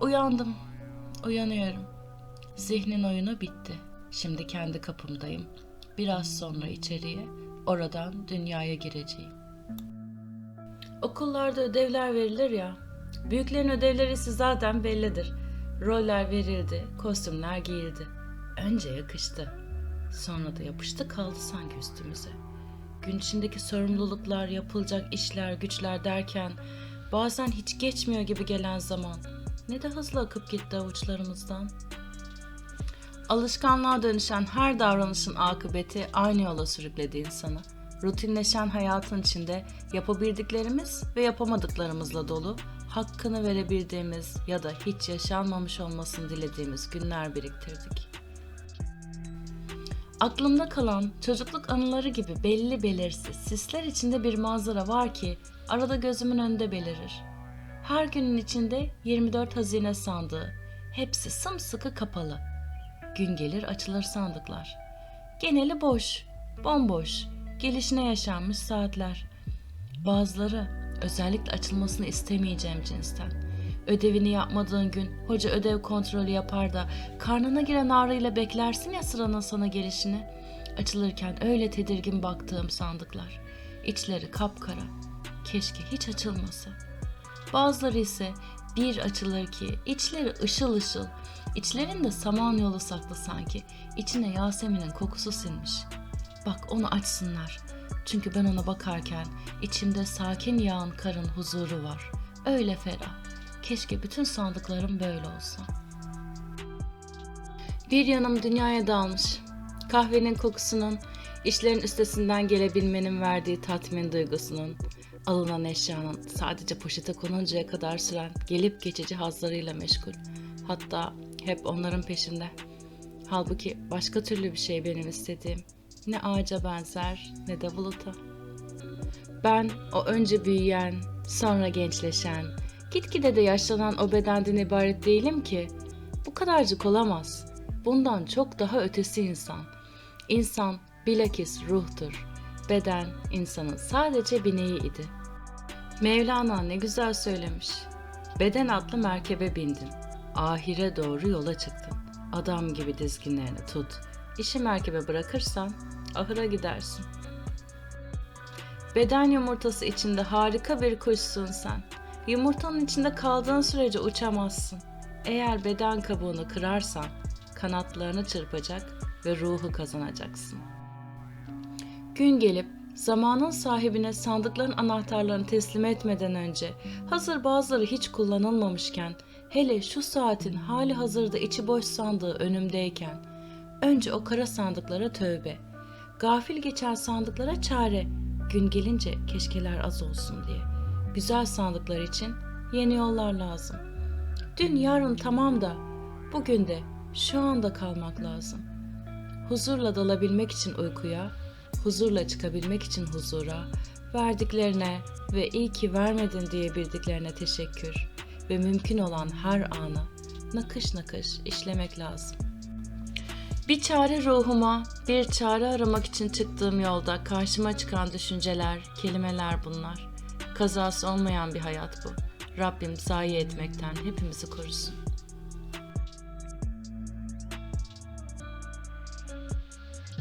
Uyandım. Uyanıyorum. Zihnin oyunu bitti. Şimdi kendi kapımdayım. Biraz sonra içeriye, oradan dünyaya gireceğim. Okullarda ödevler verilir ya. Büyüklerin ödevleri ise zaten bellidir. Roller verildi, kostümler giyildi. Önce yakıştı. Sonra da yapıştı kaldı sanki üstümüze. Gün içindeki sorumluluklar, yapılacak işler, güçler derken bazen hiç geçmiyor gibi gelen zaman ne de hızlı akıp gitti avuçlarımızdan. Alışkanlığa dönüşen her davranışın akıbeti aynı yola sürükledi insanı. Rutinleşen hayatın içinde yapabildiklerimiz ve yapamadıklarımızla dolu, hakkını verebildiğimiz ya da hiç yaşanmamış olmasını dilediğimiz günler biriktirdik. Aklımda kalan çocukluk anıları gibi belli belirsiz sisler içinde bir manzara var ki arada gözümün önünde belirir. Her günün içinde 24 hazine sandığı, hepsi sımsıkı kapalı. Gün gelir açılır sandıklar. Geneli boş, bomboş, gelişine yaşanmış saatler. Bazıları özellikle açılmasını istemeyeceğim cinsten. Ödevini yapmadığın gün hoca ödev kontrolü yapar da karnına giren ağrıyla beklersin ya sıranın sana gelişini. Açılırken öyle tedirgin baktığım sandıklar. İçleri kapkara. Keşke hiç açılmasa. Bazıları ise bir açılır ki içleri ışıl ışıl. İçlerinde samanyolu saklı sanki. İçine Yasemin'in kokusu sinmiş. Bak onu açsınlar. Çünkü ben ona bakarken içimde sakin yağan karın huzuru var. Öyle ferah. Keşke bütün sandıklarım böyle olsa. Bir yanım dünyaya dalmış. Kahvenin kokusunun, işlerin üstesinden gelebilmenin verdiği tatmin duygusunun, alınan eşyanın sadece poşete konuncaya kadar süren gelip geçici hazlarıyla meşgul. Hatta hep onların peşinde. Halbuki başka türlü bir şey benim istediğim. Ne ağaca benzer ne de buluta. Ben o önce büyüyen, sonra gençleşen, gitgide de yaşlanan o bedenden ibaret değilim ki. Bu kadarcık olamaz. Bundan çok daha ötesi insan. İnsan bilakis ruhtur. Beden insanın sadece bineği idi. Mevlana ne güzel söylemiş. Beden atlı merkebe bindin. Ahire doğru yola çıktın. Adam gibi dizginlerini tut. İşi merkebe bırakırsan ahıra gidersin. Beden yumurtası içinde harika bir kuşsun sen. Yumurtanın içinde kaldığın sürece uçamazsın. Eğer beden kabuğunu kırarsan kanatlarını çırpacak ve ruhu kazanacaksın. Gün gelip zamanın sahibine sandıkların anahtarlarını teslim etmeden önce hazır bazıları hiç kullanılmamışken hele şu saatin hali hazırda içi boş sandığı önümdeyken önce o kara sandıklara tövbe. Gafil geçen sandıklara çare. Gün gelince keşkeler az olsun diye. Güzel sandıklar için yeni yollar lazım. Dün yarın tamam da bugün de şu anda kalmak lazım. Huzurla dalabilmek için uykuya, huzurla çıkabilmek için huzura, verdiklerine ve iyi ki vermedin diye bildiklerine teşekkür ve mümkün olan her anı nakış nakış işlemek lazım. Bir çare ruhuma, bir çare aramak için çıktığım yolda karşıma çıkan düşünceler, kelimeler bunlar. Kazası olmayan bir hayat bu. Rabbim zayi etmekten hepimizi korusun.